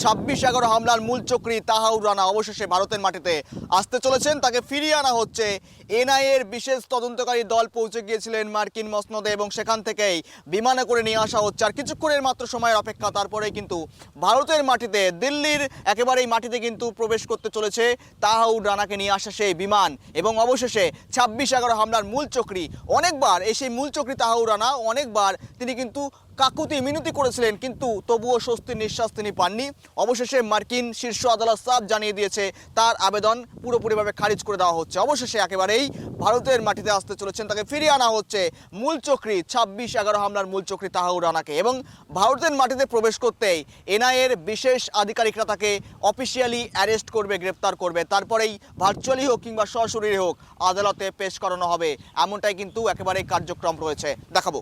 ছাব্বিশ এগারো হামলার মূল চক্রী তাহাউর রানা অবশেষে ভারতের মাটিতে আসতে চলেছেন। তাকে ফিরিয়ে আনা হচ্ছে এনআইএর বিশেষ তদন্তকারী দল। পৌঁছে গিয়েছিলেন মার্কিন মসনদে এবং সেখান থেকেই বিমানে করে নিয়ে আসা হচ্ছে। আর কিছুক্ষণের মাত্র সময়ের অপেক্ষা, তারপরেই কিন্তু ভারতের মাটিতে, দিল্লির একেবারেই মাটিতে কিন্তু প্রবেশ করতে চলেছে তাহাউর রানাকে নিয়ে আসা সেই বিমান। এবং অবশেষে ছাব্বিশ এগারো হামলার মূল চক্রী, অনেকবার এই সেই মূল চক্রী তাহাউর রানা, অনেকবার তিনি কিন্তু কাকুতি মিনতি করেছিলেন, কিন্তু তবুও স্বস্তির নিঃশ্বাস তিনি পাননি। অবশেষে মার্কিন শীর্ষ আদালত সাফ জানিয়ে দিয়েছে, তার আবেদন পুরোপুরিভাবে খারিজ করে দেওয়া হচ্ছে। অবশেষে একেবারেই ভারতের মাটিতে আসতে চলেছেন, তাকে ফিরিয়ে আনা হচ্ছে মূল চক্রী ছাব্বিশ এগারো হামলার মূল চক্রী তাহাউর রানাকে এবং ভারতের মাটিতে প্রবেশ করতেই এনআইএর বিশেষ আধিকারিকরা তাকে অফিসিয়ালি অ্যারেস্ট করবে, গ্রেপ্তার করবে। তারপরেই ভার্চুয়ালি হোক কিংবা সরাসরি হোক, আদালতে পেশ করানো হবে, এমনটাই কিন্তু একেবারেই কার্যক্রম রয়েছে। দেখাবো।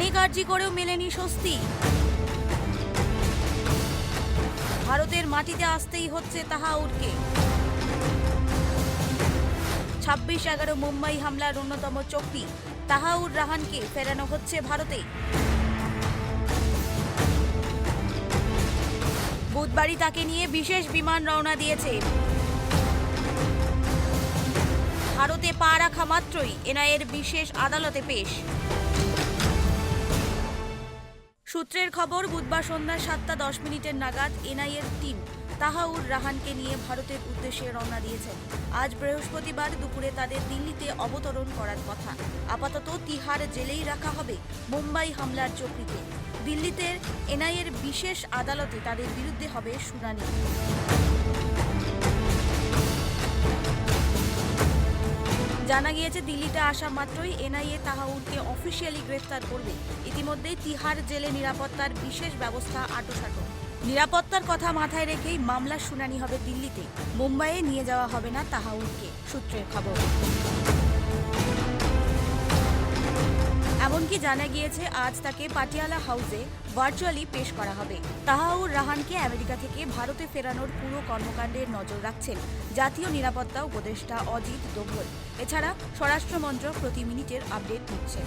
অনেক আর্জি করেও মেলেনি স্বস্তি। ভারতের মাটিতে আসতেই হচ্ছে তাহাউরকে। ছাব্বিশ এগারো মুম্বাই হামলার অন্যতম চক্রী, তাহাউর রাহানকে ফেরানো হচ্ছে ভারতে। বুধবারই তাকে নিয়ে বিশেষ বিমান রওনা দিয়েছে। ভারতে পা রাখা মাত্রই এনআইএর বিশেষ আদালতে পেশ। সূত্রের খবর, বুধবার সন্ধ্যা সাতটা দশ মিনিটের নাগাদ এনআইএর টিম তাহাউর রাহানকে নিয়ে ভারতের উদ্দেশ্যে রওনা দিয়েছেন আজ বৃহস্পতিবার দুপুরে তাদের দিল্লিতে অবতরণ করার কথা। আপাতত তিহার জেলেই রাখা হবে মুম্বাই হামলার চক্রীকে দিল্লিতে এনআইএর বিশেষ আদালতে তাদের বিরুদ্ধে হবে শুনানি। জানা গিয়েছে, দিল্লিতে আসা মাত্রই এনআইএ তাহাউরকে অফিসিয়ালি গ্রেফতার করবে। ইতিমধ্যেই তিহার জেলে নিরাপত্তার বিশেষ ব্যবস্থা আটোসাটো। নিরাপত্তার কথা মাথায় রেখেই মামলার শুনানি হবে দিল্লিতে। মুম্বাইয়ে নিয়ে যাওয়া হবে না তাহাউরকে, সূত্রের খবর। এমনকি জানা গিয়েছে, আজ তাকে পাটিয়ালা হাউসে ভার্চুয়ালি পেশ করা হবে। তাহাউর রাহানকে আমেরিকা থেকে ভারতে ফেরানোর পুরো কর্মকাণ্ডের নজর রাখছেন জাতীয় নিরাপত্তা উপদেষ্টা অজিত দোভল। এছাড়া স্বরাষ্ট্রমন্ত্রক প্রতি মিনিটের আপডেট নিচ্ছে।